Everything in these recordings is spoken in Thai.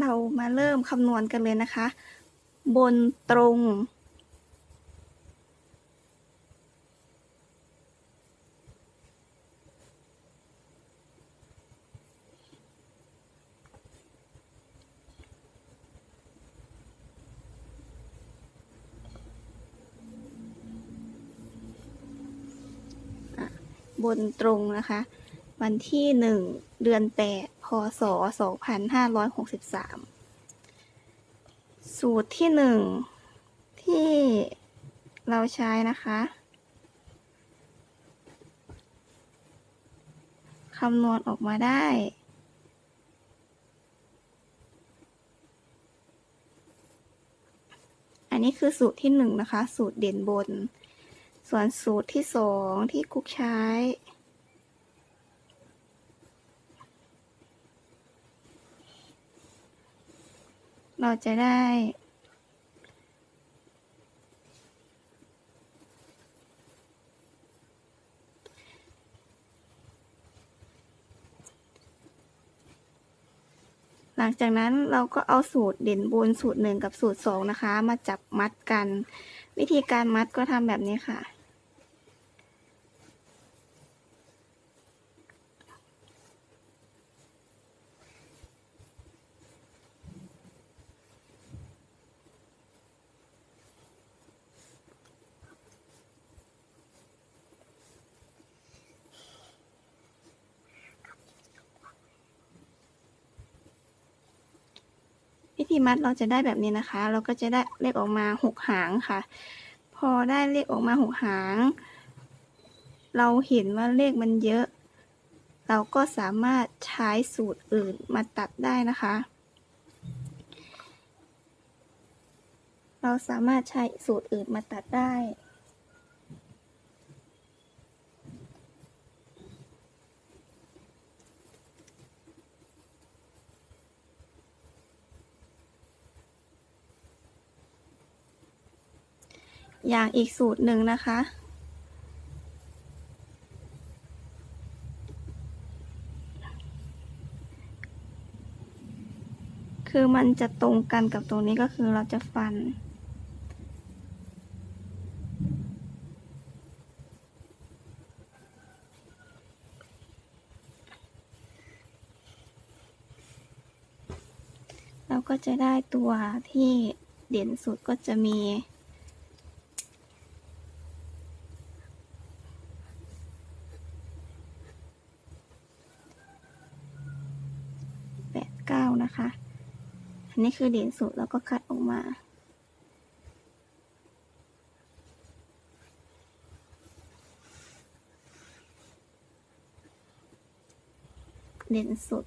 เรามาเริ่มคำนวณกันเลยนะคะ บนตรง บนตรงนะคะ วันที่หนึ่งเดือนแปด พศสองพันห้าร้อยหกสิบสามสูตรที่หนึ่งที่เราใช้นะคะคำนวณออกมาได้อันนี้คือสูตรที่หนึ่งนะคะ สูตรเด่นบน ส่วนสูตรที่สองที่กุ๊กใช้ เราจะได้ หลังจากนั้นเราก็เอาสูตรเด่นบนสูตรหนึ่งกับสูตรสองนะคะ มาจับมัดกัน วิธีการมัดก็ทำแบบนี้ค่ะ ธีมัดเราจะได้แบบนี้นะคะ เราก็จะได้เลขออกมาหกหางค่ะ พอได้เลขออกมาหกหาง เราเห็นว่าเลขมันเยอะ เราก็สามารถใช้สูตรอื่นมาตัดได้นะคะ เราสามารถใช้สูตรอื่นมาตัดได้ อย่างอีกสูตรหนึ่งนะคะ คือมันจะตรงกันกับตรงนี้ก็คือเราจะฟัน เราก็จะได้ตัวที่เด่นสุดก็จะมี แปดเก้านะคะ อันนี้คือเด่นสุดแล้วก็คัดออกมา เด่นสุด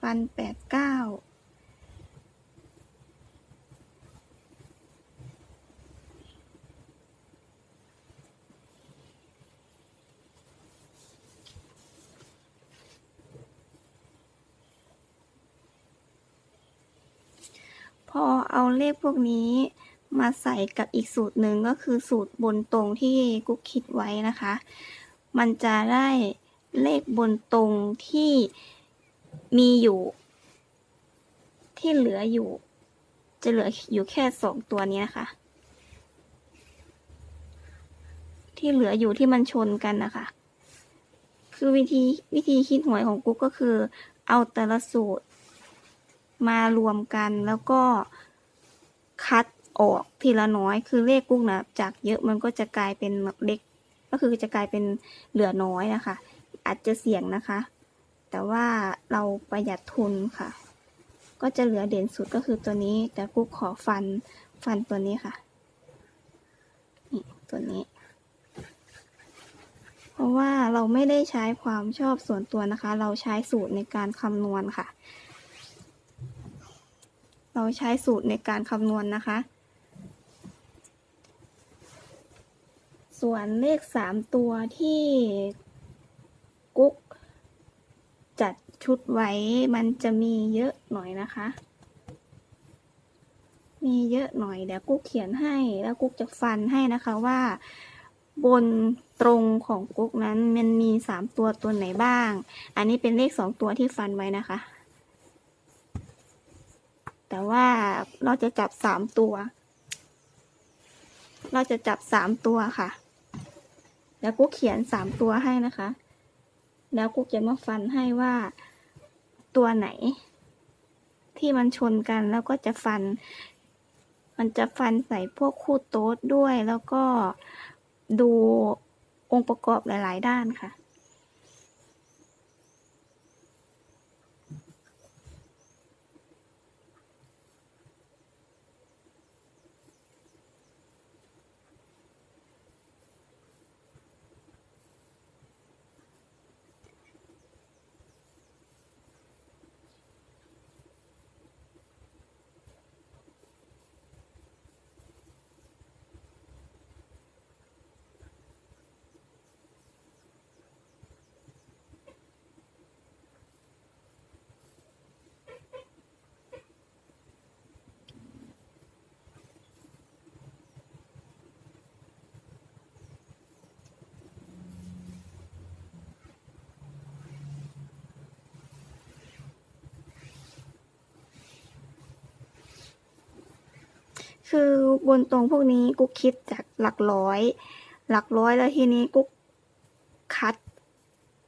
ฟันแปดเก้า พอเอาเลขพวกนี้มาใส่กับอีกสูตรหนึ่งก็คือสูตรบนตรงที่กุ๊กคิดไว้นะคะ มันจะได้เลขบนตรงที่มีอยู่ ที่เหลืออยู่ จะเหลืออยู่แค่สองตัวนี้นะคะ ที่เหลืออยู่ที่มันชนกันนะคะ คือวิธีวิธีคิดหวยของกุ๊กก็คือ เอาแต่ละสูตร มารวมกันแล้วก็คัดออกทีละน้อย คือเลขกุ้งนะจากเยอะมันก็จะกลายเป็นเล็ก ก็คือจะกลายเป็นเหลือน้อยนะคะ อาจจะเสี่ยงนะคะ แต่ว่าเราประหยัดทุนค่ะ ก็จะเหลือเด่นสุดก็คือตัวนี้ แต่กุ๊กขอฟันฟันตัวนี้ค่ะนี่ตัวนี้ เพราะว่าเราไม่ได้ใช้ความชอบส่วนตัวนะคะ เราใช้สูตรในการคำนวณค่ะ เราใช้สูตรในการคำนวณนะคะ ส่วนเลขสามตัวที่กุ๊กจัดชุดไว้มันจะมีเยอะหน่อยนะคะ มีเยอะหน่อยเดี๋ยวกุ๊กเขียนให้แล้วกุ๊กจะฟันให้นะคะว่าบนตรงของกุ๊กนั้นมันมีสามตัวตัวไหนบ้าง อันนี้เป็นเลขสองตัวที่ฟันไว้นะคะ แต่ว่าเราจะจับสามตัว เราจะจับสามตัวค่ะ แล้วกูเขียนสามตัวให้นะคะ แล้วกูจะมาฟันให้ว่าตัวไหน ที่มันชนกันแล้วก็จะฟัน มันจะฟันใส่พวกคู่โต๊ดด้วยแล้วก็ดูองค์ประกอบหลาย ๆ ด้านค่ะ คือบนตรงพวกนี้กุ๊กคิดจากหลักร้อย หลักร้อยแล้วทีนี้กุ๊กคัด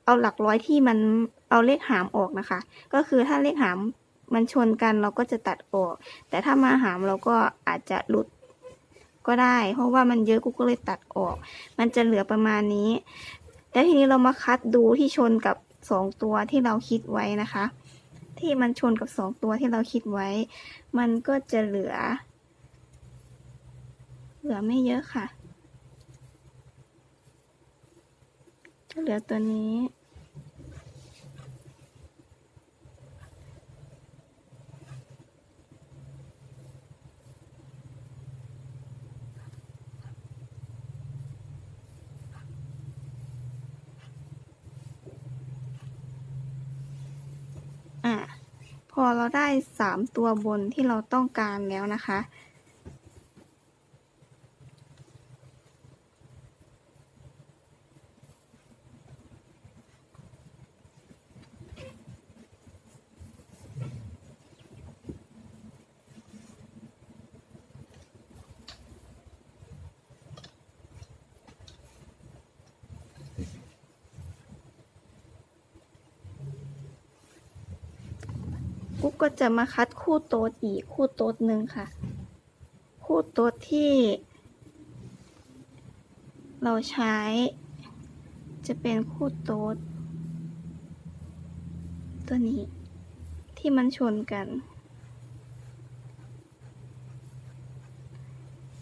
เอาหลักร้อยที่มันเอาเลขหามออกนะคะ ก็คือถ้าเลขหามมันชนกันเราก็จะตัดออก แต่ถ้ามาหามเราก็อาจจะหลุดก็ได้ เพราะว่ามันเยอะกุ๊กก็เลยตัดออก มันจะเหลือประมาณนี้ แล้วทีนี้เรามาคัดดูที่ชนกับสองตัวที่เราคิดไว้นะคะ ที่มันชนกับสองตัวที่เราคิดไว้ มันก็จะเหลือ เหลือไม่เยอะค่ะ จะเหลือตัวนี้ อะ พอเราได้สามตัวบนที่เราต้องการแล้วนะคะ กุ๊กก็จะมาคัดคู่โต๊ดอีกคู่โต๊ดหนึ่งค่ะ คู่โต๊ดที่ เราใช้ จะเป็นคู่โต๊ดตัวนี้ที่มันชนกัน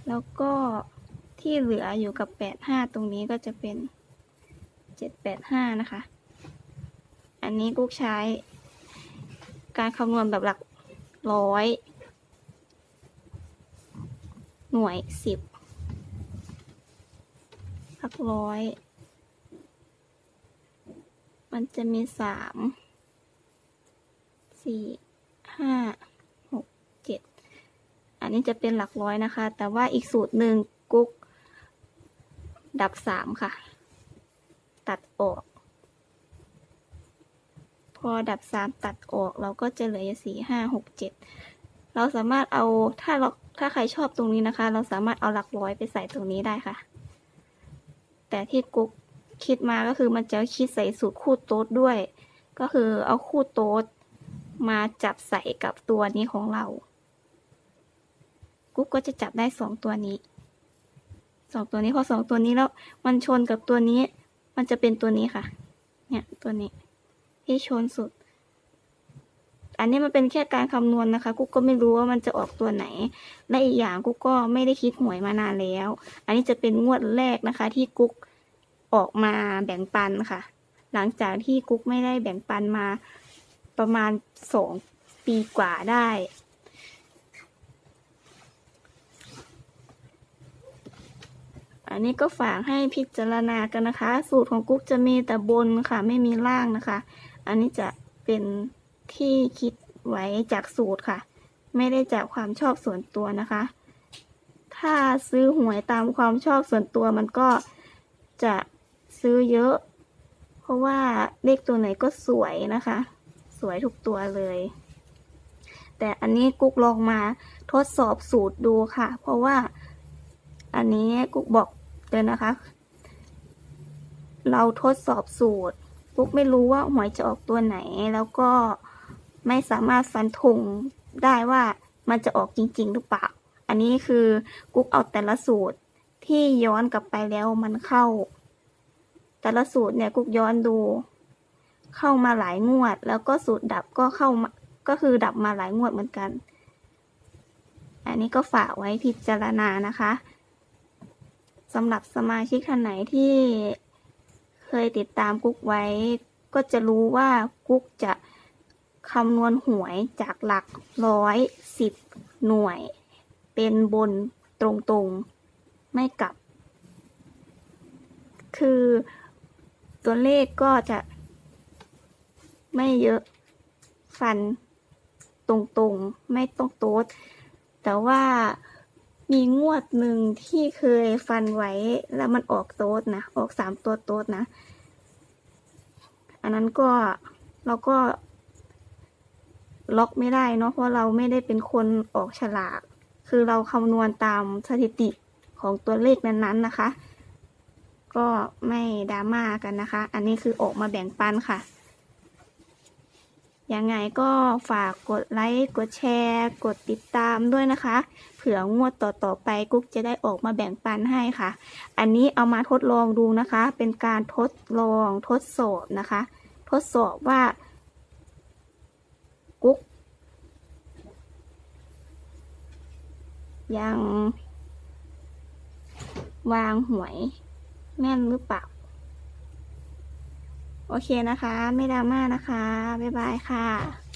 แล้วก็ที่เหลืออยู่กับแปดห้าตรงนี้ก็จะเป็นเจ็ดแปดห้านะคะ อันนี้กุ๊กใช้ การคำนวณแบบหลักร้อย หน่วยสิบหลักร้อย มันจะมีสามสี่ห้าหกเจ็ดอันนี้จะเป็นหลักร้อยนะคะ แต่ว่าอีกสูตรหนึ่งกุ๊ก ดับสามค่ะ ตัดออก พอดับสามตัดออก เราก็จะเหลือสี่ห้าหกเจ็ดเราสามารถเอาถ้าเราถ้าใครชอบตรงนี้นะคะ เราสามารถเอาหลักร้อยไปใส่ตรงนี้ได้ค่ะ แต่ที่กุ๊กคิดมาก็คือมันจะคิดใส่สูตรคู่โต๊ดด้วย ก็คือเอาคู่โต๊ดมาจับใส่กับตัวนี้ของเรา กุ๊กก็จะจับได้สองตัวนี้สองตัวนี้พอสองตัวนี้แล้ว มันชนกับตัวนี้ มันจะเป็นตัวนี้ค่ะ เนี่ยตัวนี้ ที่ชนสุด อันนี้มันเป็นแค่การคำนวณนะคะกุ๊กก็ไม่รู้ว่ามันจะออกตัวไหน และอีกอย่างกุ๊กก็ไม่ได้คิดหวยมานานแล้ว อันนี้จะเป็นงวดแรกนะคะ ที่กุ๊กออกมาแบ่งปันค่ะ หลังจากที่กุ๊กไม่ได้แบ่งปันมาประมาณสองปีกว่าได้ อันนี้ก็ฝากให้พิจารณากันนะคะ สูตรของกุ๊กจะมีแต่บนค่ะ ไม่มีล่างนะคะ อันนี้จะเป็นที่คิดไว้จากสูตรค่ะ ไม่ได้จากความชอบส่วนตัวนะคะ ถ้าซื้อหวยตามความชอบส่วนตัวมันก็จะซื้อเยอะ เพราะว่าเลขตัวไหนก็สวยนะคะ สวยทุกตัวเลย แต่อันนี้กุ๊กลองมาทดสอบสูตรดูค่ะ เพราะว่าอันนี้กุ๊กบอกเลยนะคะ เราทดสอบสูตร กุ๊กไม่รู้ว่าหวยจะออกตัวไหน แล้วก็ไม่สามารถฟันธงได้ว่ามันจะออกจริง ๆ หรือเปล่า อันนี้คือกุ๊กเอาแต่ละสูตรที่ย้อนกลับไปแล้วมันเข้า แต่ละสูตรเนี่ยกุ๊กย้อนดู เข้ามาหลายงวด แล้วก็สูตรดับก็เข้ามาก็คือดับมาหลายงวดเหมือนกัน อันนี้ก็ฝากไว้พิจารณานะคะสำหรับสมาชิกท่านไหนที่ เคยติดตามกุ๊กไว้ ก็จะรู้ว่ากุ๊กจะคำนวณหวยจากหลักร้อยสิบหน่วย เป็นบนตรงๆไม่กลับ คือตัวเลขก็จะไม่เยอะฟันตรงๆ ไม่ต้องโต๊ดแต่ว่า มีงวดหนึ่งที่เคยฟันไว้ แล้วมันออกโต๊ดนะ ออกสามตัวโต๊ดนะ อันนั้นก็เราก็ ล็อกไม่ได้เนาะเพราะเราไม่ได้เป็นคนออกฉลาก คือเราคำนวณตามสถิติของตัวเลขนั้นๆนะคะ ก็ไม่ดราม่ากันนะคะ อันนี้คือออกมาแบ่งปันค่ะ ยังไงก็ฝากกดไลค์ กดแชร์ กดติดตามด้วยนะคะ เผื่องวดต่อๆไปกุ๊กจะได้ออกมาแบ่งปันให้ค่ะ อันนี้เอามาทดลองดูนะคะ เป็นการทดลองทดสอบนะคะ ทดสอบว่ากุ๊กยังวางหวยแม่นหรือเปล่า โอเคนะคะ ไม่ดราม่านะคะ บ๊ายบายค่ะ